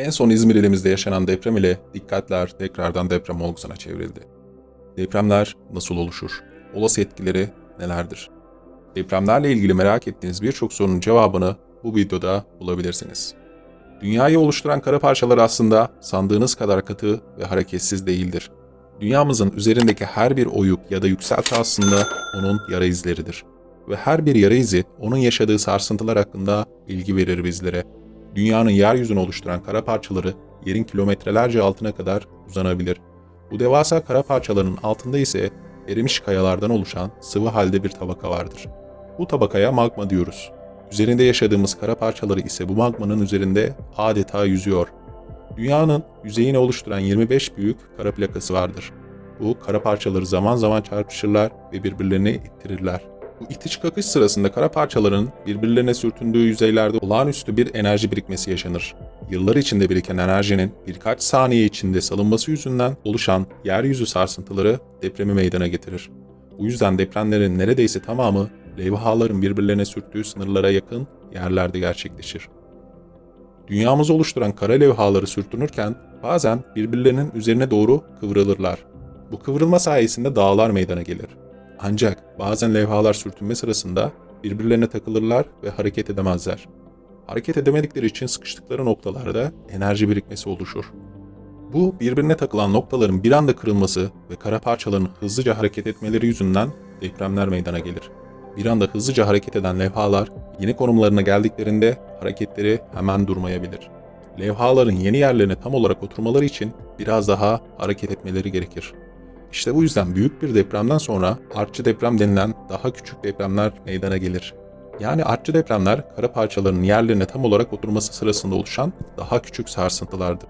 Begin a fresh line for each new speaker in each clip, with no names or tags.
En son İzmir ilimizde yaşanan deprem ile dikkatler tekrardan deprem olgusuna çevrildi. Depremler nasıl oluşur? Olası etkileri nelerdir? Depremlerle ilgili merak ettiğiniz birçok sorunun cevabını bu videoda bulabilirsiniz. Dünyayı oluşturan kara parçaları aslında sandığınız kadar katı ve hareketsiz değildir. Dünyamızın üzerindeki her bir oyuk ya da yükselti aslında onun yara izleridir. Ve her bir yara izi onun yaşadığı sarsıntılar hakkında bilgi verir bizlere. Dünyanın yeryüzünü oluşturan kara parçaları yerin kilometrelerce altına kadar uzanabilir. Bu devasa kara parçaların altında ise erimiş kayalardan oluşan sıvı halde bir tabaka vardır. Bu tabakaya magma diyoruz. Üzerinde yaşadığımız kara parçaları ise bu magmanın üzerinde adeta yüzüyor. Dünyanın yüzeyini oluşturan 25 büyük kara plakası vardır. Bu kara parçaları zaman zaman çarpışırlar ve birbirlerini ittirirler. İtiş kakış sırasında kara parçaların birbirlerine sürtündüğü yüzeylerde olağanüstü bir enerji birikmesi yaşanır. Yıllar içinde biriken enerjinin birkaç saniye içinde salınması yüzünden oluşan yeryüzü sarsıntıları depremi meydana getirir. Bu yüzden depremlerin neredeyse tamamı levhaların birbirlerine sürttüğü sınırlara yakın yerlerde gerçekleşir. Dünyamızı oluşturan kara levhaları sürtünürken bazen birbirlerinin üzerine doğru kıvrılırlar. Bu kıvrılma sayesinde dağlar meydana gelir. Ancak bazen levhalar sürtünme sırasında birbirlerine takılırlar ve hareket edemezler. Hareket edemedikleri için sıkıştıkları noktalarda enerji birikmesi oluşur. Bu birbirine takılan noktaların bir anda kırılması ve kara parçaların hızlıca hareket etmeleri yüzünden depremler meydana gelir. Bir anda hızlıca hareket eden levhalar yeni konumlarına geldiklerinde hareketleri hemen durmayabilir. Levhaların yeni yerlerine tam olarak oturmaları için biraz daha hareket etmeleri gerekir. İşte bu yüzden büyük bir depremden sonra artçı deprem denilen daha küçük depremler meydana gelir. Yani artçı depremler kara parçalarının yerlerine tam olarak oturması sırasında oluşan daha küçük sarsıntılardır.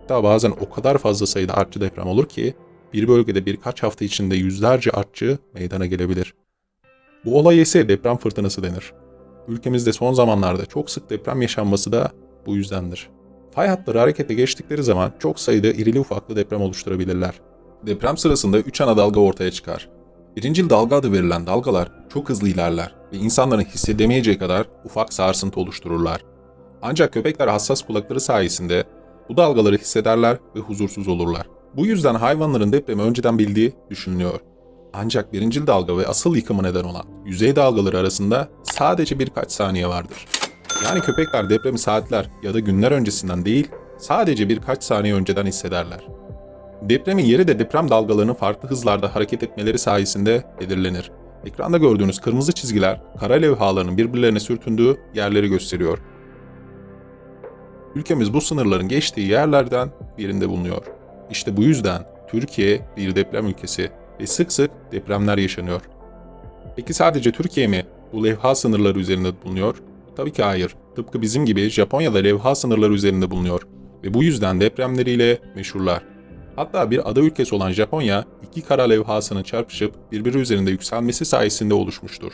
Hatta bazen o kadar fazla sayıda artçı deprem olur ki bir bölgede birkaç hafta içinde yüzlerce artçı meydana gelebilir. Bu olaya ise deprem fırtınası denir. Ülkemizde son zamanlarda çok sık deprem yaşanması da bu yüzdendir. Fay hatları harekete geçtikleri zaman çok sayıda irili ufaklı deprem oluşturabilirler. Deprem sırasında 3 ana dalga ortaya çıkar. Birincil dalga adı verilen dalgalar çok hızlı ilerler ve insanların hissedemeyeceği kadar ufak sarsıntı oluştururlar. Ancak köpekler hassas kulakları sayesinde bu dalgaları hissederler ve huzursuz olurlar. Bu yüzden hayvanların depremi önceden bildiği düşünülüyor. Ancak birincil dalga ve asıl yıkımı neden olan yüzey dalgaları arasında sadece birkaç saniye vardır. Yani köpekler depremi saatler ya da günler öncesinden değil, sadece birkaç saniye önceden hissederler. Depremin yeri de deprem dalgalarının farklı hızlarda hareket etmeleri sayesinde belirlenir. Ekranda gördüğünüz kırmızı çizgiler kara levhalarının birbirlerine sürtündüğü yerleri gösteriyor. Ülkemiz bu sınırların geçtiği yerlerden birinde bulunuyor. İşte bu yüzden Türkiye bir deprem ülkesi ve sık sık depremler yaşanıyor. Peki sadece Türkiye mi bu levha sınırları üzerinde bulunuyor? Tabii ki hayır. Tıpkı bizim gibi Japonya'da levha sınırları üzerinde bulunuyor ve bu yüzden depremleriyle meşhurlar. Hatta bir ada ülkesi olan Japonya, iki kara levhasının çarpışıp birbiri üzerinde yükselmesi sayesinde oluşmuştur.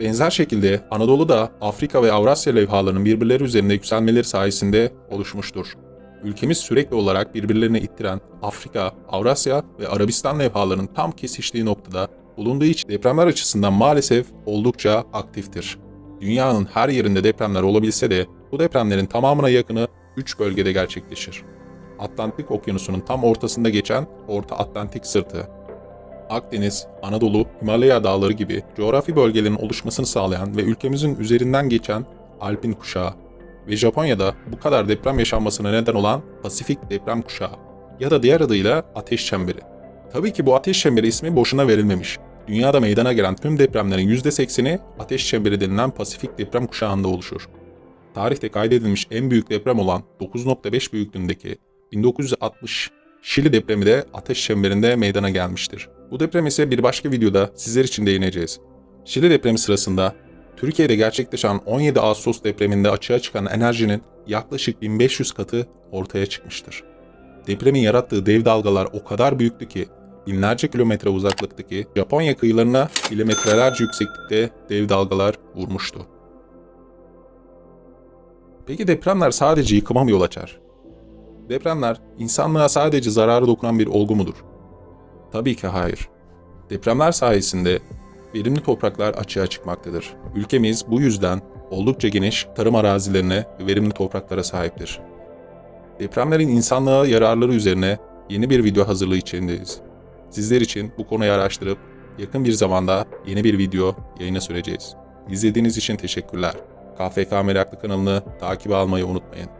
Benzer şekilde Anadolu da Afrika ve Avrasya levhalarının birbirleri üzerinde yükselmeleri sayesinde oluşmuştur. Ülkemiz sürekli olarak birbirlerine ittiren Afrika, Avrasya ve Arabistan levhalarının tam kesiştiği noktada bulunduğu için depremler açısından maalesef oldukça aktiftir. Dünyanın her yerinde depremler olabilse de bu depremlerin tamamına yakını 3 bölgede gerçekleşir. Atlantik Okyanusu'nun tam ortasında geçen Orta Atlantik Sırtı, Akdeniz, Anadolu, Himalaya dağları gibi coğrafi bölgelerin oluşmasını sağlayan ve ülkemizin üzerinden geçen Alpin kuşağı ve Japonya'da bu kadar deprem yaşanmasına neden olan Pasifik deprem kuşağı ya da diğer adıyla ateş çemberi. Tabii ki bu ateş çemberi ismi boşuna verilmemiş. Dünyada meydana gelen tüm depremlerin %80'i ateş çemberi denilen Pasifik deprem kuşağında oluşur. Tarihte kaydedilmiş en büyük deprem olan 9.5 büyüklüğündeki 1960 Şili depremi de ateş çemberinde meydana gelmiştir. Bu deprem ise bir başka videoda sizler için değineceğiz. Şili depremi sırasında Türkiye'de gerçekleşen 17 Ağustos depreminde açığa çıkan enerjinin yaklaşık 1500 katı ortaya çıkmıştır. Depremin yarattığı dev dalgalar o kadar büyüktü ki binlerce kilometre uzaklıktaki Japonya kıyılarına kilometrelerce yükseklikte dev dalgalar vurmuştu. Peki depremler sadece yıkıma mı yol açar? Depremler insanlığa sadece zararı dokunan bir olgu mudur? Tabii ki hayır. Depremler sayesinde verimli topraklar açığa çıkmaktadır. Ülkemiz bu yüzden oldukça geniş tarım arazilerine ve verimli topraklara sahiptir. Depremlerin insanlığa yararları üzerine yeni bir video hazırlığı içindeyiz. Sizler için bu konuyu araştırıp yakın bir zamanda yeni bir video yayına süreceğiz. İzlediğiniz için teşekkürler. KFK Meraklı kanalını takip almayı unutmayın.